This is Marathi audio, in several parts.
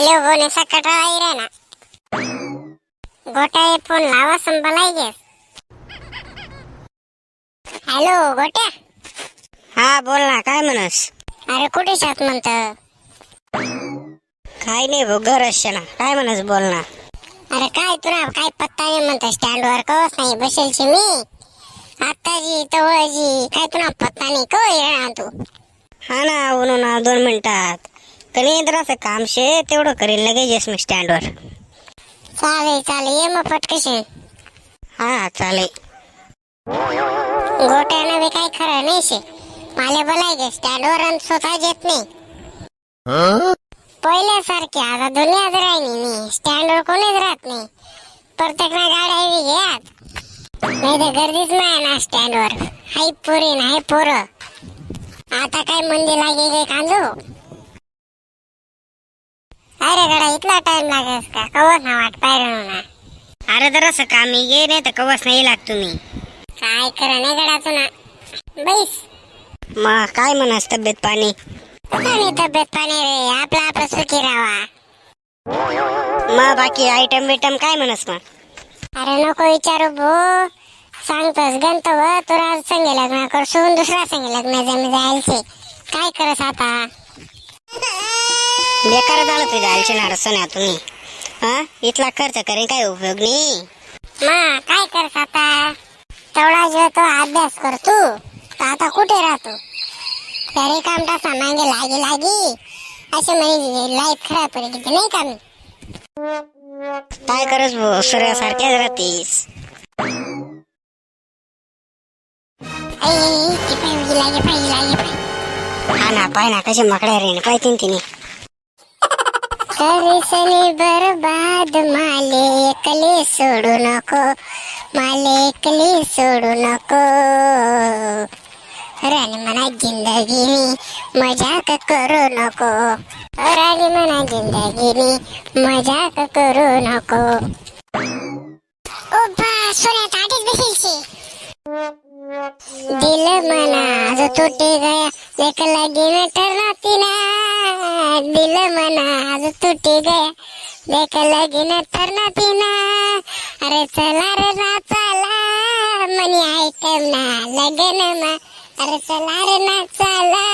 हॅलो बोनेसा कटाळा रे ना गोट्या फोन लावा संभलाय गेस. हॅलो गोट्या? हा बोल ना काय म्हणस? अरे कुठे शात म्हणत? काय नाही भाऊ घर ना. काय म्हणस बोल ना. अरे काय तुला काय पत्ता नाही म्हणत स्टँड वर कवच नाही बसेलची मी. आत्ताजी तवळजी काय तुला पत्ता नाही कव येणार तू हा ना ना दोन मिनिटात. जरासं काम शे तेवढं करेल लगेच येस मी स्टँडवर. चालेल चालेल. ये मग पटकशी. हा चालेल. गोट्यानं बी काही खरं नाही शे. मला बोलाय गे स्टँडवर आणि स्वतः येत नाही. पहिल्यासारखी आता दुनियाच राहिली मी स्टँडवर कोणीच राहत नाही. प्रत्येक ना गाड्या बी घ्यात नाही तर गर्दीच नाही ना स्टँडवर. हाय पोरी ना हाय पोरं. आता काय मंदी लागे कांदू? अरे गडा इतला टाइम लागेल का? कवच ना वाट ना. अरे जरासं काम ये नाही तर कवच नाही लाग तुम्ही. काय खरं नाही गडाचं ना. बैस. मग काय म्हणस तब्येत पाणी? तब्येत पाणी रे? आपला आपलं सुखी राहा मग बाकी आयटम बिटम काय म्हणस मग? अरे नको विचारू भो. सांगतोस गंतव तुला संगे लग्न कर सोडून दुसरा संगे लग्न जमी जायचे काय करस आता? बेकार झालं तुझ्या आलशीनार सोन्या तुम्ही हा इथला खर्च करेन काय उपयोग नाही मा काय करस आता तेवढा जो तो अभ्यास कर तू तर आता कुठे राहतो घरी काम टासा मागे लागी लागी असे म्हणजे लाईफ खराब पडेल की नाही का मी काय करस भाऊ सूर्यासारख्याच राहतीस पाहिजे लागे पाहिजे लागे पाहिजे हा ना पाय ना कशी मकड्या रेन काय तीन तिने करिसने बरबाद माले एकले सोडू नको माले एकले सोडू नको. राणी म्हणा जिंदगीनी मजाक करू नको. राणी म्हणा जिंदगीनी मजाक करू नको. ओ बा सोन्यात आधीच बसेलशी. दिल मना जो तुटे गया लेक लगी न टरना दिल मना जो तुटे गया लेक लगी न टरना तीना अरे चला रे ना चला. मनी आयटम ना लगन मा. अरे चला रे ना चला.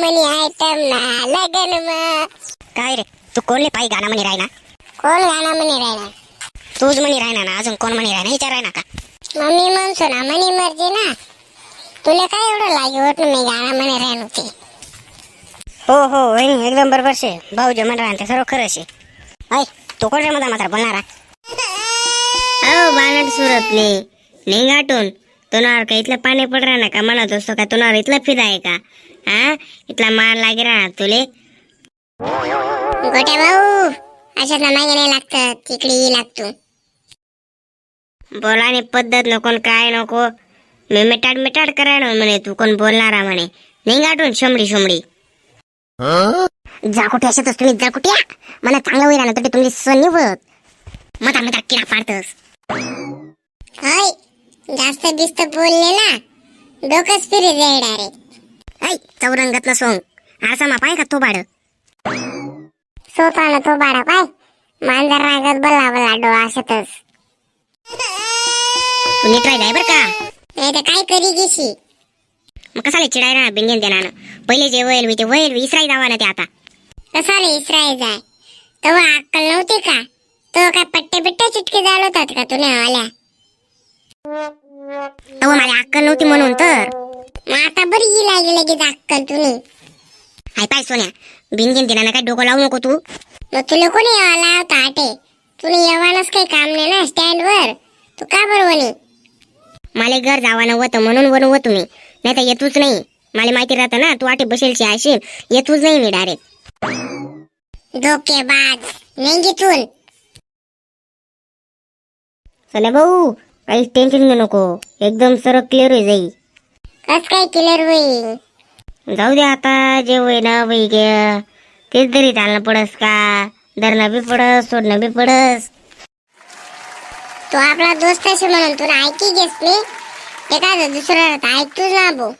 मनी आयटम ना लगन मा. काय रे? तू कोणले पायी गाणं म्हणी राहिना कोण गाणं म्हणे राहिला? तूच म्हणी राहिना ना अजून कोण म्हणी राहिना विचार राहिना का? मम्मी म्हणतो ना मनी मर्जी ना. तुला काय एवढं लागी होत नाही गाणं म्हणे राहिन होती? हो हो वहिनी एकदम बरोबर शे. भाऊजी म्हणणार ते सर्व खरं शे. ऐ तू कोण रे मधा मात्र बोलणारा? अहो बालट सुरतले. नाही गाठून तुनावर का इथलं पाणी पड ना का? म्हणत असतो का तुनावर इथलं फिदा आहे का? हा इथला मार लागे राहणार तुले. गोट्या भाऊ अशात मागे नाही लागतं तिकडे लागतो. बोलाने पद्धत नको न काय नको. मी मिटाड मिटाड करायला म्हणे तू कोण बोलणारा म्हणे. गाठून शंभडी शंभडी जा कुठे अशातच तुम्ही जा कुठे? मला चांगलं होईल ना तरी तुमची सण निवत मता मता किडा पाडतस. हाय जास्त बिस्त बोलले ना डोकंच फिरी जाईल डायरेक्ट ऐ चौरंगातलं सोंग. आसा मा पाय का तो बाड स्वतःला तो बाडा पाय. मांजर रागात बल्ला बल्ला डोळा अशातच. तू नीट राहिलाय बर का? नाही तर काय करी घेशी मग कसाले चिडाय ना बिंगेन देणार? पहिले जे वयल मी ते वयल विसराय जावा ना ते आता. कसा रे इस्रायल जाय तेव्हा अक्कल नव्हती का? तो काय पट्टे बिट्टे चिटके जाळवतात का तुला आल्या? तेव्हा मला अक्कल नव्हती म्हणून तर. मग आता बरी ही लागली लगेच अक्कल तुम्ही हाय पाय सोन्या बिनगेन देणार काय डोकं लावू नको तू? मग तुला कोणी यावाला होता आटे? तुला येवानच काही काम नाही ना स्टँड वर तू का बरोबर मला घर जावा नव्हतं म्हणून वरून होतो मी नाही तर येतूच नाही. मला माहिती राहतं ना तू वाटे बसेलची असेल येतूच नाही मी डायरेक्ट धोकेबाज. नेंगीतून सोन्या भाऊ काही टेन्शन घेऊ नको. एकदम सरळ क्लिअर होई जाई. कस काय क्लिअर होईल जाऊ दे आता जे होई ना वही गे. तेच तरी चालणं पडस का? धरणं बी पडस सोडणं बी पडस. तू आपला दोस्त असे म्हणून तुला ऐकी घेस मी ते काय दुसरं ऐकतोच ना भाऊ.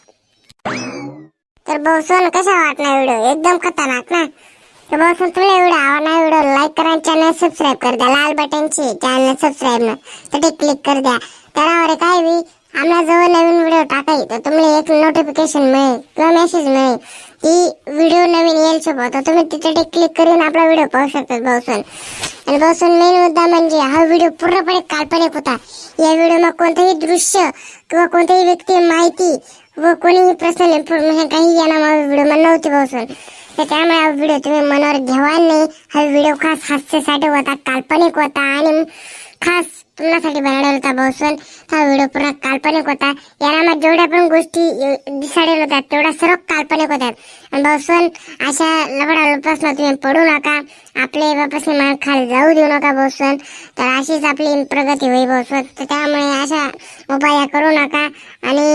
तर भाऊ कसा वाटणार व्हिडिओ एकदम खतरनाक ना? तर बसून तुला व्हिडिओ आवडला व्हिडिओ लाईक करा चॅनल सबस्क्राईब कर द्या. लाल बटनची चॅनल सबस्क्राईब ना. तर ते क्लिक कर द्या. त्यावर काय बी? आम्हाला जवळ नवीन व्हिडिओ टाकाय तर तुम्हाला एक नोटिफिकेशन मिळेल किंवा मेसेज मिळेल. की व्हिडिओ नवीन येईल सोबत. तर तुम्ही तिथे ते क्लिक करून आपला व्हिडिओ पाहू शकता भाऊसन आणि भाऊसन मेन मुद्दा म्हणजे हा व्हिडिओ पूर्णपणे काल्पनिक होता. या व्हिडिओमध्ये कोणतंही दृश्य किंवा कोणतीही व्यक्ती माहिती व कोणीही पर्सनल इन्फॉर्मेशन काही येणार व्हिडिओ नव्हती भाऊसन तर त्यामुळे हा व्हिडिओ तुम्ही मनावर घ्यावा नाही हा व्हिडिओ खास हास्यासाठी होता काल्पनिक होता आणि खास तुम्हासाठी बनवलेला होता भाऊसन हा व्हिडिओ पूर्ण काल्पनिक होता. याला जेवढ्या पण गोष्टी अ, दिसाडेल होत्या तेवढ्या सर्व काल्पनिक होत्या. आणि भाऊसन अशा लफडापासून तुम्ही पडू नका. आपले बापासनी मान खाली जाऊ देऊ नका भाऊसन तर अशीच आपली प्रगती होईल भाऊसन तर त्यामुळे अशा उपाय करू नका. आणि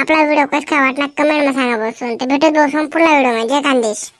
आपला व्हिडिओ कसा वाटला कमेंटमध्ये सांगा भाऊसन तर भेटत भाऊसन पुढला व्हिडिओ म्हणजे खानदेश